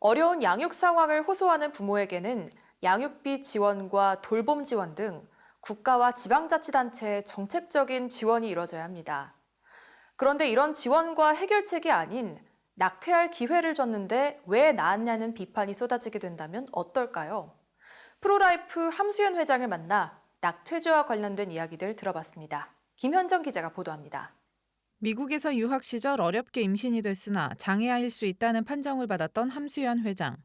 어려운 양육 상황을 호소하는 부모에게는 양육비 지원과 돌봄 지원 등 국가와 지방자치단체의 정책적인 지원이 이뤄져야 합니다. 그런데 이런 지원과 해결책이 아닌 낙태할 기회를 줬는데 왜 낳았냐는 비판이 쏟아지게 된다면 어떨까요? 프로라이프 함수연 회장을 만나 낙태죄와 관련된 이야기들 들어봤습니다. 김현정 기자가 보도합니다. 미국에서 유학 시절 어렵게 임신이 됐으나 장애아일 수 있다는 판정을 받았던 함수연 회장.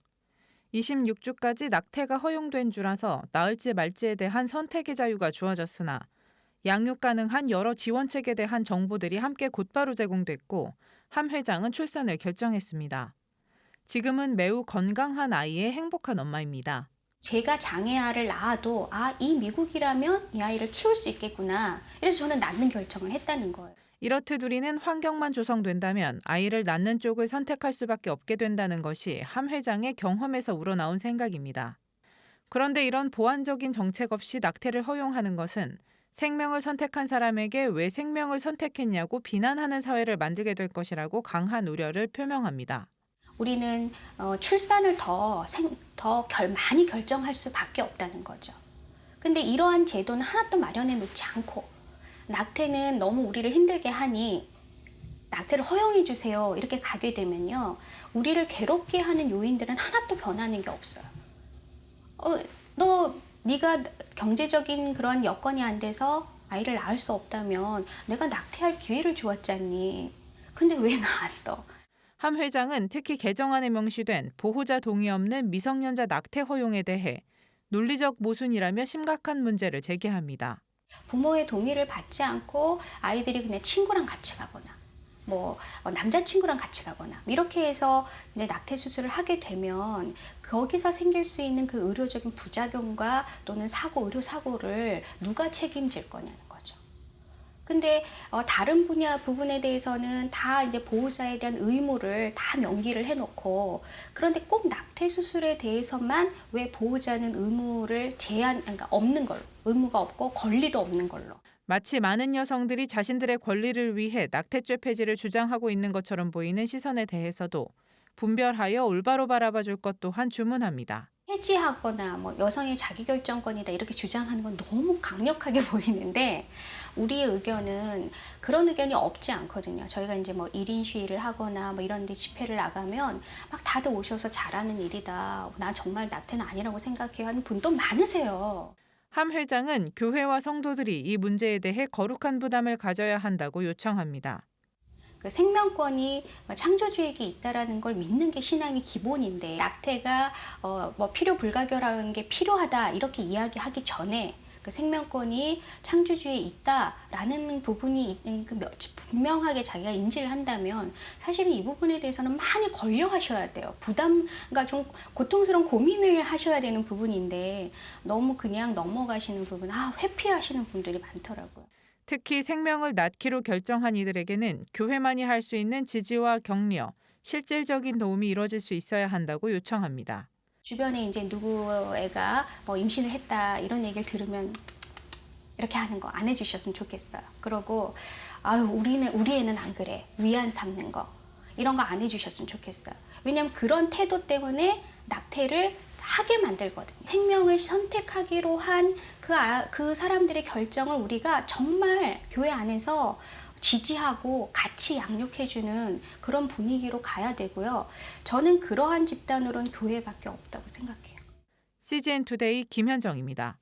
26주까지 낙태가 허용된 주라서 낳을지 말지에 대한 선택의 자유가 주어졌으나 양육 가능한 여러 지원책에 대한 정보들이 함께 곧바로 제공됐고 함 회장은 출산을 결정했습니다. 지금은 매우 건강한 아이의 행복한 엄마입니다. 제가 장애아를 낳아도 아, 이 미국이라면 이 아이를 키울 수 있겠구나. 그래서 저는 낳는 결정을 했다는 거예요. 이렇듯 우리는 환경만 조성된다면 아이를 낳는 쪽을 선택할 수밖에 없게 된다는 것이 함 회장의 경험에서 우러나온 생각입니다. 그런데 이런 보완적인 정책 없이 낙태를 허용하는 것은 생명을 선택한 사람에게 왜 생명을 선택했냐고 비난하는 사회를 만들게 될 것이라고 강한 우려를 표명합니다. 우리는 어, 출산을 더, 생, 더 결, 많이 결정할 수밖에 없다는 거죠. 근데 이러한 제도는 하나도 마련해 놓지 않고 낙태는 너무 우리를 힘들게 하니 낙태를 허용해 주세요. 이렇게 가게 되면요. 우리를 괴롭게 하는 요인들은 하나도 변하는 게 없어요. 어, 너 네가 경제적인 그런 여건이 안 돼서 아이를 낳을 수 없다면 내가 낙태할 기회를 주었잖니. 근데 왜 낳았어? 함 회장은 특히 개정안에 명시된 보호자 동의 없는 미성년자 낙태 허용에 대해 논리적 모순이라며 심각한 문제를 제기합니다. 부모의 동의를 받지 않고 아이들이 그냥 친구랑 같이 가거나 뭐 어, 남자친구랑 같이 가거나 이렇게 해서 이제 낙태 수술을 하게 되면 거기서 생길 수 있는 그 의료적인 부작용과 또는 사고 의료 사고를 누가 책임질 거죠. 근데 어, 다른 분야 부분에 대해서는 다 이제 보호자에 대한 의무를 다 명기를 해놓고 그런데 꼭 낙태 수술에 대해서만 왜 보호자는 의무를 제한 그러니까 없는 걸로 의무가 없고 권리도 없는 걸로 마치 많은 여성들이 자신들의 권리를 위해 낙태죄 폐지를 주장하고 있는 것처럼 보이는 시선에 대해서도 분별하여 올바로 바라봐 줄 것 또한 주문합니다. 해지하거나 뭐 여성의 자기결정권이다 이렇게 주장하는 건 너무 강력하게 보이는데 우리의 의견은 그런 의견이 없지 않거든요. 저희가 이제 뭐 1인 시위를 하거나 뭐 이런 데 집회를 나가면 막 다들 오셔서 잘하는 일이다. 난 정말 낙태는 아니라고 생각해요 하는 분도 많으세요. 함 회장은 교회와 성도들이 이 문제에 대해 거룩한 부담을 가져야 한다고 요청합니다. 그 생명권이 창조주에게 있다라는 걸 믿는 게 신앙의 기본인데 낙태가 어, 뭐 필요 불가결한 게 필요하다 이렇게 이야기하기 전에 그 생명권이 창조주에 있다라는 부분이 있는 그 몇- 분명하게 자기가 인지를 한다면 사실은 이 부분에 대해서는 많이 권려하셔야 돼요. 부담, 그러니까 좀 고통스러운 고민을 하셔야 되는 부분인데 너무 그냥 넘어가시는 부분, 아 회피하시는 분들이 많더라고요. 특히 생명을 낳기로 결정한 이들에게는 교회만이 할 수 있는 지지와 격려, 실질적인 도움이 이뤄질 수 있어야 한다고 요청합니다. 주변에 이제 누구 애가 뭐 임신을 했다 이런 얘기를 들으면 이렇게 하는 거 안 해주셨으면 좋겠어요. 그러고 아유 우리는 우리 애는 안 그래 위안 삼는 거 이런 거 안 해주셨으면 좋겠어요. 왜냐하면 그런 태도 때문에 낙태를 하게 만들거든요. 생명을 선택하기로 한그 그 사람들의 결정을 우리가 정말 교회 안에서 지지하고 같이 양육해주는 그런 분위기로 가야 되고요. 저는 그러한 집단으로는 교회밖에 없다고 생각해요. CGN 투데이 김현정입니다.